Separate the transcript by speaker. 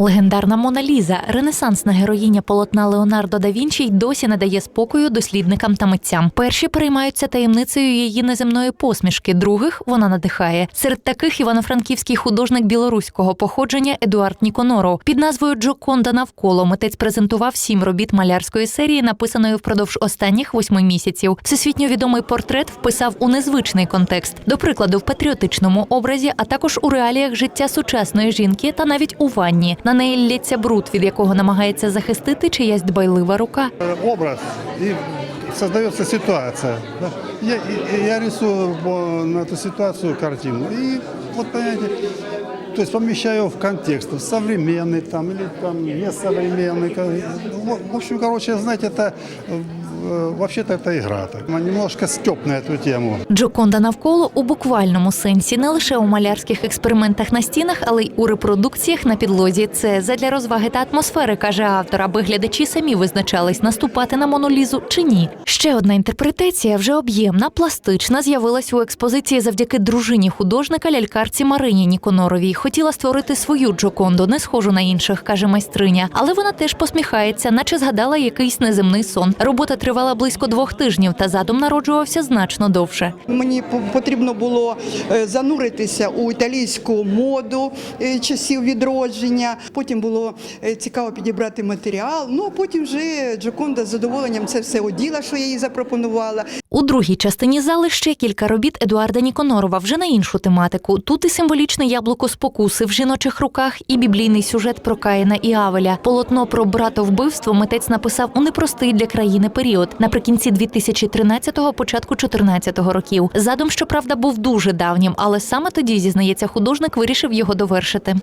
Speaker 1: Легендарна Мона Ліза, ренесансна героїня полотна Леонардо да Вінчі, й досі не дає спокою дослідникам та митцям. Перші переймаються таємницею її неземної посмішки, других вона надихає. Серед таких івано-франківський художник білоруського походження Едуард Ніконоров. Під назвою Джоконда навколо митець презентував сім робіт малярської серії, написаної впродовж останніх восьми місяців. Всесвітньо відомий портрет вписав у незвичний контекст, до прикладу, в патріотичному образі, а також у реаліях життя сучасної жінки та навіть у ванні. На неї лється бруд, від якого намагається захистити чиясь дбайлива рука.
Speaker 2: Э, образ и создается ситуация. да. Я, и- я рисую по- на эту ситуацию картину. И вот понимаете, то есть помещаю в контекст, в современный там или там несовременный. ка- В- В общем, короче, знаете, это э, вообще-то это игра. Так. Немножко степ на эту тему.
Speaker 1: Джоконда навколо у буквальному сенсі не лише у малярських експериментах на стінах, але й у репродукціях на підлозі. Це задля розваги та атмосфери, каже автор, аби глядачі самі визначались, наступати на монолізу чи ні. Ще одна інтерпретація, вже об'ємна, пластична, з'явилась у експозиції завдяки дружині художника лялькарці Марині Ніконоровій. Хотіла створити свою Джоконду, не схожу на інших, каже майстриня. Але вона теж посміхається, наче згадала якийсь неземний сон. Робота тривала близько двох тижнів, та задум народжувався значно довше.
Speaker 3: Мені по- потрібно було е, зануритися у італійську моду е, часів відродження. Потім було е, цікаво підібрати матеріал. Ну а потім вже Джоконда з задоволенням це все оділа, що я їй запропонувала.
Speaker 1: У другій частині зали ще кілька робіт Едуарда Ніконорова вже на іншу тематику. Тут і символічне яблуко спокуси в жіночих руках, і біблійний сюжет про Каїна і Авеля. Полотно про братовбивство митець написав у непростий для країни період наприкінці 2013-го, початку 2014-го років. Задум, щоправда, був дуже давнім, але саме тоді зізнається художник, вирішив його довершити.